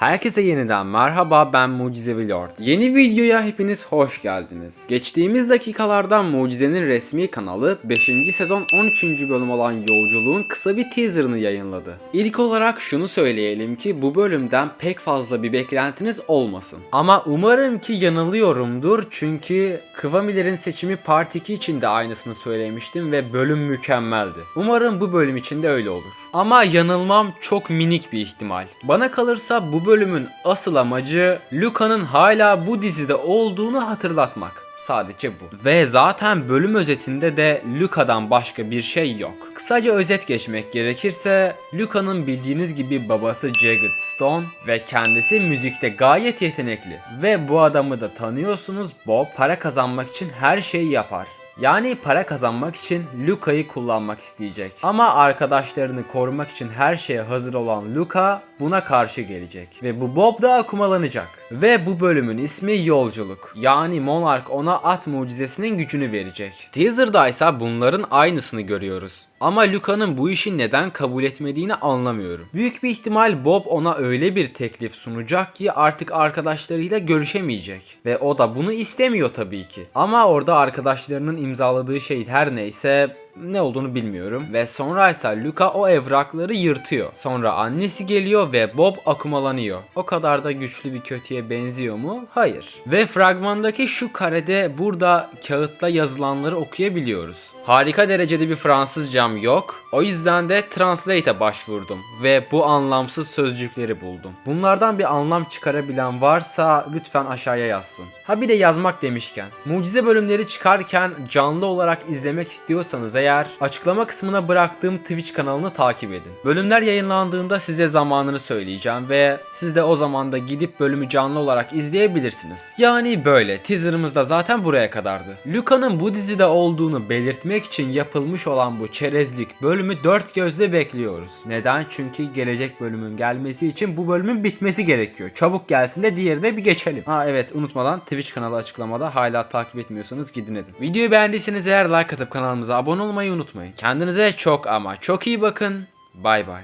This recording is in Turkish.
Herkese yeniden merhaba ben Mucizevi Lord. Yeni videoya hepiniz hoş geldiniz. Geçtiğimiz dakikalardan Mucize'nin resmi kanalı 5. sezon 13. bölüm olan Yolculuğun kısa bir teaserını yayınladı. İlk olarak şunu söyleyelim ki bu bölümden pek fazla bir beklentiniz olmasın. Ama umarım ki yanılıyorumdur çünkü Kıvamiler'in seçimi Part 2 için de aynısını söylemiştim ve bölüm mükemmeldi. Umarım bu bölüm için de öyle olur. Ama yanılmam çok minik bir ihtimal. Bana kalırsa bu bölümün asıl amacı Luca'nın hala bu dizide olduğunu hatırlatmak. Sadece bu. Ve zaten bölüm özetinde de Luca'dan başka bir şey yok. Kısaca özet geçmek gerekirse Luca'nın bildiğiniz gibi babası Jagged Stone ve kendisi müzikte gayet yetenekli. Ve bu adamı da tanıyorsunuz Bob para kazanmak için her şeyi yapar. Yani para kazanmak için Luca'yı kullanmak isteyecek. Ama arkadaşlarını korumak için her şeye hazır olan Luca buna karşı gelecek. Ve bu Bob da akumalanacak. Ve bu bölümün ismi Yolculuk. Yani Monarch ona at mucizesinin gücünü verecek. Teaser'da ise bunların aynısını görüyoruz. Ama Luca'nın bu işi neden kabul etmediğini anlamıyorum. Büyük bir ihtimal Bob ona öyle bir teklif sunacak ki artık arkadaşlarıyla görüşemeyecek. Ve o da bunu istemiyor tabii ki. Ama orada arkadaşlarının imzaladığı şey her neyse ne olduğunu bilmiyorum. Ve sonra ise Luca o evrakları yırtıyor. Sonra annesi geliyor ve Bob akumalanıyor. O kadar da güçlü bir kötüye benziyor mu? Hayır. Ve fragmandaki şu karede burada kağıtla yazılanları okuyabiliyoruz. Harika derecede bir Fransızcam yok. O yüzden de Translate'e başvurdum ve bu anlamsız sözcükleri buldum. Bunlardan bir anlam çıkarabilen varsa lütfen aşağıya yazsın. Ha bir de yazmak demişken, mucize bölümleri çıkarken canlı olarak izlemek istiyorsanız eğer açıklama kısmına bıraktığım Twitch kanalını takip edin. Bölümler yayınlandığında size zamanını söyleyeceğim ve siz de o zaman da gidip bölümü canlı olarak izleyebilirsiniz. Yani böyle teaserımız da zaten buraya kadardı. Luca'nın bu dizide olduğunu belirtmek için yapılmış olan bu çerezlik bölümü dört gözle bekliyoruz. Neden? Çünkü gelecek bölümün gelmesi için bu bölümün bitmesi gerekiyor. Çabuk gelsin de diğerine bir geçelim. Ha evet unutmadan Twitch kanalı açıklamada hala takip etmiyorsanız gidin edin. Videoyu beğendiyseniz eğer like atıp kanalımıza abone olmayı unutmayın. Kendinize çok ama çok iyi bakın. Bay bay.